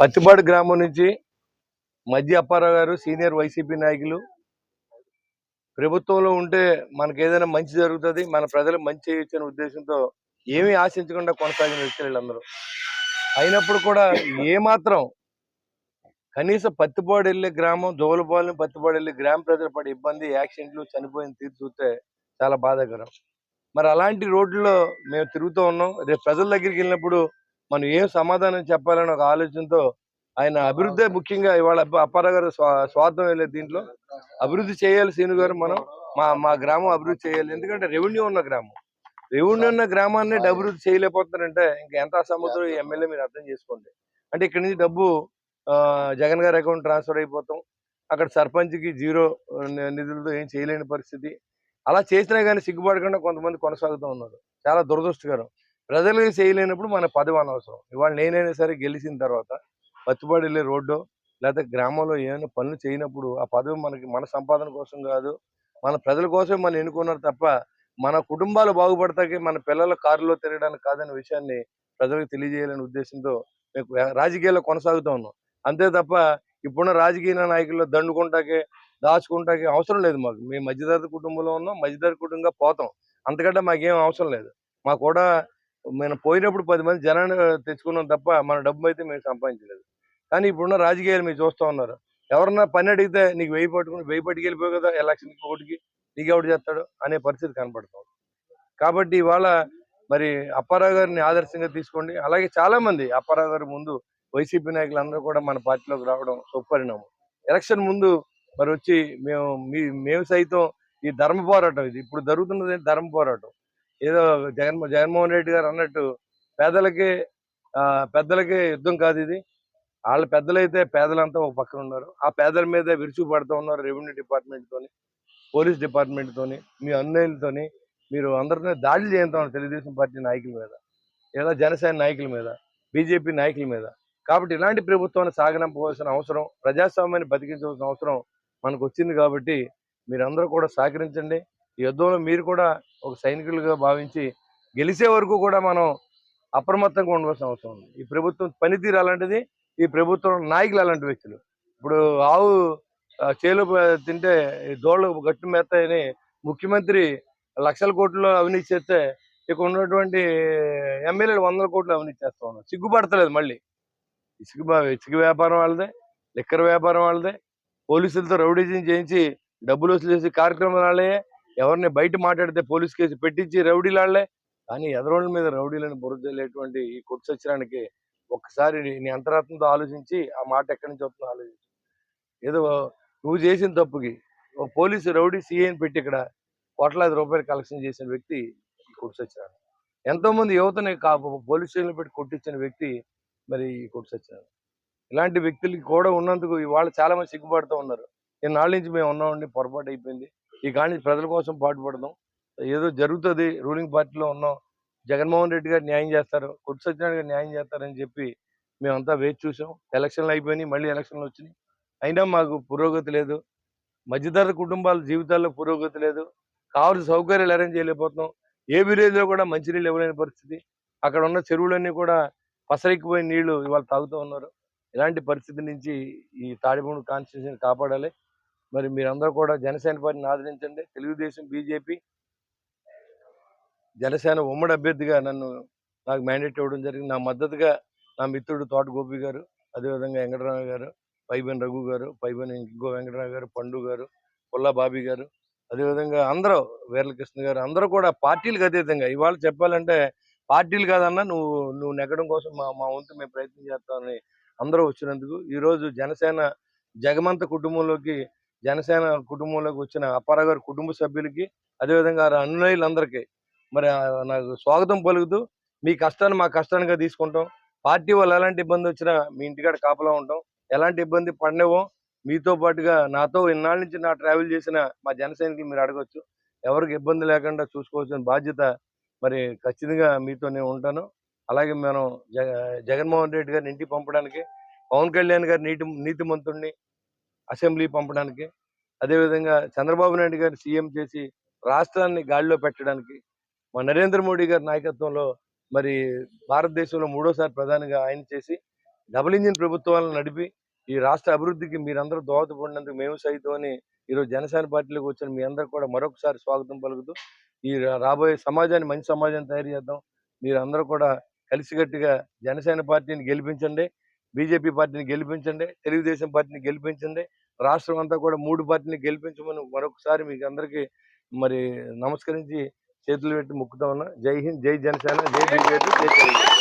పత్తిపాడు గ్రామం నుంచి మధ్య అప్పారావు గారు సీనియర్ వైసీపీ నాయకులు. ప్రభుత్వంలో ఉంటే మనకి ఏదైనా మంచి జరుగుతుంది మన ప్రజలకు మంచి చేయొచ్చనే ఉద్దేశంతో ఏమీ ఆశించకుండా కొనసాగిన వ్యక్తులు వీళ్ళందరూ. అయినప్పుడు కూడా ఏమాత్రం కనీసం పత్తిపాడు వెళ్ళే గ్రామం జోలపాలెం పత్తిపాడు వెళ్ళే గ్రామ ప్రజలు పడే ఇబ్బంది యాక్సిడెంట్లు చనిపోయిన తీరు చూస్తే చాలా బాధాకరం. మరి అలాంటి రోడ్లలో మేము తిరుగుతూ ఉన్నాం. రేపు ప్రజల దగ్గరికి వెళ్ళినప్పుడు మనం ఏం సమాధానం చెప్పాలని ఒక ఆలోచనతో ఆయన అభివృద్ధి ముఖ్యంగా ఇవాళ అప్ప- అప్పారావు గారు స్వా- స్వార్థం వెళ్ళే దీంట్లో. అభివృద్ధి చేయాలి సీను గారు మనం. మా మా గ్రామం అభివృద్ధి చేయాలి. ఎందుకంటే రెవెన్యూ ఉన్న గ్రామం. రెవెన్యూ ఉన్న గ్రామాన్ని అభివృద్ధి చేయలేకపోతున్నారంటే ఇంకా ఎంత ఈ ఎమ్మెల్యే మీరు అర్థం చేసుకోండి. అంటే ఇక్కడి నుంచి డబ్బు జగన్ గారి అకౌంట్ ట్రాన్స్ఫర్ అయిపోతాం. అక్కడ సర్పంచ్కి జీరో నిధులతో ఏం చేయలేని పరిస్థితి. అలా చేసినా కానీ సిగ్గుపడకుండా కొంతమంది కొనసాగుతూ ఉన్నారు. చాలా దురదృష్టకరం. ప్రజలకు చేయలేనప్పుడు మన పదవి అనవసరం. ఇవాళ నేనైనా సరే గెలిచిన తర్వాత పత్తిపాడు వెళ్ళే రోడ్డు లేకపోతే గ్రామంలో ఏమైనా పనులు చేయనప్పుడు ఆ పదవి మనకి మన సంపాదన కోసం కాదు మన ప్రజల కోసం మనం ఎన్నుకున్నారు తప్ప మన కుటుంబాలు బాగుపడతాకి మన పిల్లల కారులో తిరగడానికి కాదనే విషయాన్ని ప్రజలకు తెలియజేయాలనే ఉద్దేశంతో మేము రాజకీయాల్లో కొనసాగుతూ ఉన్నాం. అంతే తప్ప ఇప్పుడున్న రాజకీయ నాయకుల్లో దండుకుంటాకే దాచుకుంటాకే అవసరం లేదు మాకు. మేము మధ్యతరగతి కుటుంబంలో ఉన్నాం మధ్యతరగతి కుటుంబంగా పోతాం. అంతకంటే మాకేం అవసరం లేదు. మాకు కూడా మేము పోయినప్పుడు పది మంది జనాన్ని తెచ్చుకున్నాం తప్ప మన డబ్బు అయితే మేము సంపాదించలేదు. కానీ ఇప్పుడున్న రాజకీయాలు మీరు చూస్తూ ఉన్నారు. ఎవరన్నా పని అడిగితే నీకు వెయ్యి పట్టుకుని వెయ్యి పట్టుకెళ్ళిపోయి కదా ఎలక్షన్ ఓటుకి నీకు ఎవడు చేస్తాడు అనే పరిస్థితి కనపడుతుంది కాబట్టి ఇవాళ మరి అప్పారావు గారిని ఆదర్శంగా తీసుకోండి. అలాగే చాలా మంది అప్పారావు గారి ముందు వైసీపీ నాయకులు అందరూ కూడా మన పార్టీలోకి రావడం సుపరిణామం. ఎలక్షన్ ముందు మరి వచ్చి మేము మీ మేము సైతం ఈ ధర్మ పోరాటం ఇది. ఇప్పుడు జరుగుతున్నది ధర్మ పోరాటం. ఏదో జగన్ జగన్మోహన్ రెడ్డి గారు అన్నట్టు పేదలకి ఆ, పెద్దలకి యుద్ధం కాదు ఇది. వాళ్ళ పెద్దలైతే పేదలంతా ఒక పక్కన ఉన్నారు. ఆ పేదల మీద విరుచు పడుతూ ఉన్నారు రెవెన్యూ డిపార్ట్మెంట్ తోని పోలీస్ డిపార్ట్మెంట్ తోని మీ అన్నయ్యలతోని మీరు అందరినీ దాడులు చేయంతాం తెలుగుదేశం పార్టీ నాయకుల మీద. లేదా జనసేన నాయకుల మీద బీజేపీ నాయకుల మీద. కాబట్టి ఇలాంటి ప్రభుత్వాన్ని సాగనంపవలసిన అవసరం ప్రజాస్వామ్యాన్ని బతికించవలసిన అవసరం మనకు వచ్చింది కాబట్టి మీరందరూ కూడా సహకరించండి. ఈ యుద్ధంలో మీరు కూడా ఒక సైనికులుగా భావించి గెలిచే వరకు కూడా మనం అప్రమత్తంగా ఉండవలసిన అవసరం ఉంది. ఈ ప్రభుత్వం పనితీరు అలాంటిది ఈ ప్రభుత్వం నాయకులు అలాంటి వ్యక్తులు. ఇప్పుడు ఆవు చేలు తింటే ఈ దోళ్ళు గట్టు మెత్తాయని ముఖ్యమంత్రి లక్షల కోట్లు అవినీతి చేస్తే ఇక ఉన్నటువంటి ఎమ్మెల్యేలు వందల కోట్లు అవినీతి చేస్తా ఉన్నారు. సిగ్గుపడతలేదు మళ్ళీ. ఇసుక ఇసుక వ్యాపారం వాళ్ళదే లిక్కర్ వ్యాపారం వాళ్ళదే. పోలీసులతో రౌడీజం చేయించి డబ్బులు వసూలు చేసి కార్యక్రమాలు ఎవరిని బయట మాట్లాడితే పోలీస్ కేసు పెట్టించి రౌడీలు కానీ ఎదరోళ్ళ మీద రౌడీలను బురదలేటువంటి ఈ కొట్టు సచ్చడానికి ఒక్కసారి నీ- అంతరాత్మతో ఆలోచించి ఆ మాట ఎక్కడి నుంచి వస్తుందో ఆలోచించి. ఏదో నువ్వు చేసిన తప్పుకి ఒక పోలీసు రౌడీ సీఏని పెట్టి ఇక్కడ కోట్లాది రూపాయలు కలెక్షన్ చేసిన వ్యక్తి ఈ కొట్టు సత్యనారాయణ ఎంతో మంది యువతని కా- పోలీస్ స్టేషన్లో పెట్టి కొట్టించిన వ్యక్తి మరి ఈ కొట్టు సత్యనారాయణ ఇలాంటి వ్యక్తులకి కూడా ఉన్నందుకు ఇవాళ చాలా మంది సిగ్గుపడుతూ ఉన్నారు. నేను నాళ్ళ నుంచి మేము ఉన్నామండి పొరపాటు అయిపోయింది. ఈ కాడి ప్రజల కోసం పాటుపడదాం. ఏదో జరుగుతుంది రూలింగ్ పార్టీలో ఉన్నాం జగన్మోహన్ రెడ్డి గారు న్యాయం చేస్తారు కొట్టు సత్యనారాయణ గారు న్యాయం చేస్తారని చెప్పి మేమంతా వేచి చూసాం. ఎలక్షన్లు అయిపోయినాయి మళ్ళీ ఎలక్షన్లు వచ్చినాయి. అయినా మాకు పురోగతి లేదు. మధ్యతరగతి కుటుంబాల జీవితాల్లో పురోగతి లేదు. కావాల్సిన సౌకర్యాలు అరేంజ్ చేయలేకపోతున్నాం. ఏ విలేజ్లో కూడా మంచినీళ్ళు ఇవ్వలేని పరిస్థితి. అక్కడ ఉన్న చెరువులన్నీ కూడా పసరెక్కిపోయిన నీళ్ళు ఇవాళ తాగుతూ ఉన్నారు. ఇలాంటి పరిస్థితి నుంచి ఈ తాడిపూడి కాన్స్టిట్యూషన్ కాపాడాలి. మరి మీరందరూ కూడా జనసేన పార్టీని ఆదరించండి. తెలుగుదేశం బీజేపీ జనసేన ఉమ్మడి అభ్యర్థిగా నన్ను నాకు మ్యాండేట్ ఇవ్వడం జరిగింది. నా మద్దతుగా నా మిత్రుడు తోట గోపి గారు అదేవిధంగా వెంకటరావు గారు పైబెన్ రఘు గారు పైబెన్ ఇంకో వెంకటరామ గారు పండు గారు పుల్లా బాబీ గారు అదేవిధంగా అందరూ వీరలకృష్ణ గారు అందరూ కూడా పార్టీలకు అతీతంగా. ఇవాళ చెప్పాలంటే పార్టీలు కాదన్నా నువ్వు నువ్వు నెగ్గడం కోసం మా మా వంతు మేము ప్రయత్నం చేస్తామని అందరూ వచ్చినందుకు ఈరోజు జనసేన జగమంత కుటుంబంలోకి జనసేన కుటుంబంలోకి వచ్చిన అప్పారావు గారి కుటుంబ సభ్యులకి అదేవిధంగా వారి మరి నాకు స్వాగతం పలుకుతూ మీ కష్టాన్ని మా కష్టానిగా తీసుకుంటాం. పార్టీ వాళ్ళు ఎలాంటి ఇబ్బంది వచ్చినా మీ ఇంటికాడ కాపలా ఉంటాం. ఎలాంటి ఇబ్బంది పడినవో మీతో పాటుగా నాతో ఇన్నాళ్ళ నుంచి నా ట్రావెల్ చేసిన మా జన సైనికులు మీరు అడగొచ్చు. ఎవరికి ఇబ్బంది లేకుండా చూసుకోవాల్సిన బాధ్యత మరి ఖచ్చితంగా మీతో నేను ఉంటాను. అలాగే మనం జగ జగన్మోహన్ రెడ్డి గారిని ఇంటికి పంపడానికి పవన్ కళ్యాణ్ గారి నీటి నీతిమంతుడిని అసెంబ్లీ పంపడానికి. అదేవిధంగా చంద్రబాబు నాయుడు గారిని సీఎం చేసి రాష్ట్రాన్ని గాడిలో పెట్టడానికి మా నరేంద్ర మోడీ గారి నాయకత్వంలో మరి భారతదేశంలో మూడోసారి ప్రధానిగా ఆయన చేసి డబుల్ ఇంజిన్ ప్రభుత్వాలను నడిపి ఈ రాష్ట్ర అభివృద్ధికి మీరందరూ దోహదపడినందుకు మేము సైతం అని ఈరోజు జనసేన పార్టీలోకి వచ్చిన మీ అందరూ కూడా మరొకసారి స్వాగతం పలుకుతూ ఈ రాబోయే సమాజాన్ని మంచి సమాజాన్ని తయారు చేద్దాం. మీరు అందరూ కూడా కలిసికట్టుగా జనసేన పార్టీని గెలిపించండి. బీజేపీ పార్టీని గెలిపించండి తెలుగుదేశం పార్టీని గెలిపించండి రాష్ట్రం అంతా కూడా మూడు పార్టీని గెలిపించమని మరొకసారి మీకు అందరికీ మరి నమస్కరించి చేతులు పెట్టి మొక్కుతా ఉన్నా. జై హింద్ జై జనసేన జై బీజేపీ జై తెలుగుదేశం